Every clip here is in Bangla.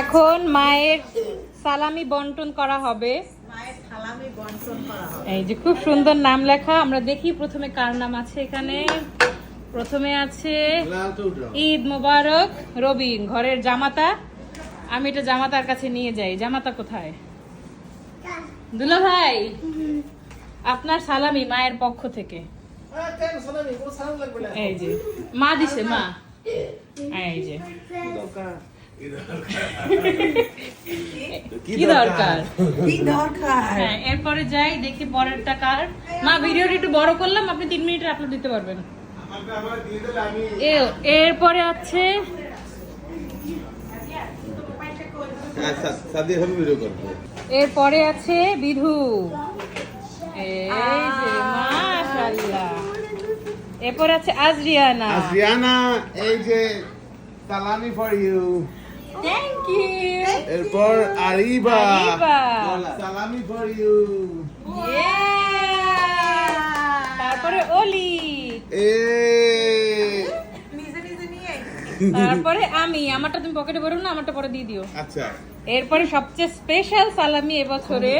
এখন মায়ের সালামি বন্টন করা হবে। মায়ের সালামি বন্টন করা হবে। এই যে খুব সুন্দর নাম লেখা আমরা দেখি প্রথমে কার নাম আছে এখানে। প্রথমে আছে ঈদ মোবারক রবি ঘরের জামাতা। আমি এটা জামাতার কাছে নিয়ে যাই। জামাতা কোথায়? দুলা ভাই আপনার সালামি মায়ের পক্ষ থেকে। এই যে মা দিছে মা। এই যে। কি দরকার? কি দরকার? হ্যাঁ এরপরে যাই দেখি পরেরটা কার। মা ভিডিওটা একটু বড় করলাম আপনি তিন মিনিটে আপলোড দিতে পারবেন। এরপরে আছে করব। এরপরে আছে বিধু। এই যে মাশাআল্লাহ। এরপরে আছে আজরিয়ানা। আজরিয়ানা এই যে সালামি ফর ইউ থ্যাংক ইউ এরপর আরিবা। সালামি ফর ইউ তারপরে অলি এ। নিজে নিজে নিয়ে। তারপরে আমি। আমারটা তুমি পকেটে ভরো না আমারটা পরে দিয়ে দিও। আচ্ছা। এরপরে সবচেয়ে স্পেশাল সালামি এবছরে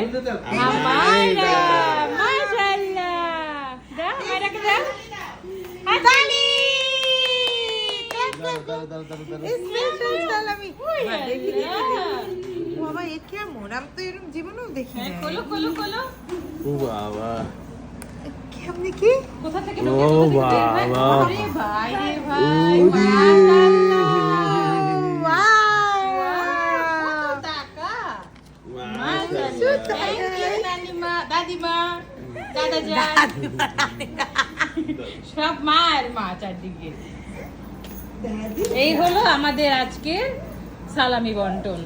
আমায়রা মাশাআল্লাহ দাও মায়রাকে দাও হাতালি স্পেশাল সালামি দেখি দেখি হ্যাঁ, বাবা এ কেমন? আমি তো এরকম জীবনেও দেখি না ও বাবা। কেমনে কি? কোথা থেকে ও হয়? বাবা। আরে ভাই রে ভাই দাদিমা দাদা সব মা আর মা চারদিকে। এই হলো আমাদের আজকের সালামি বন্টন।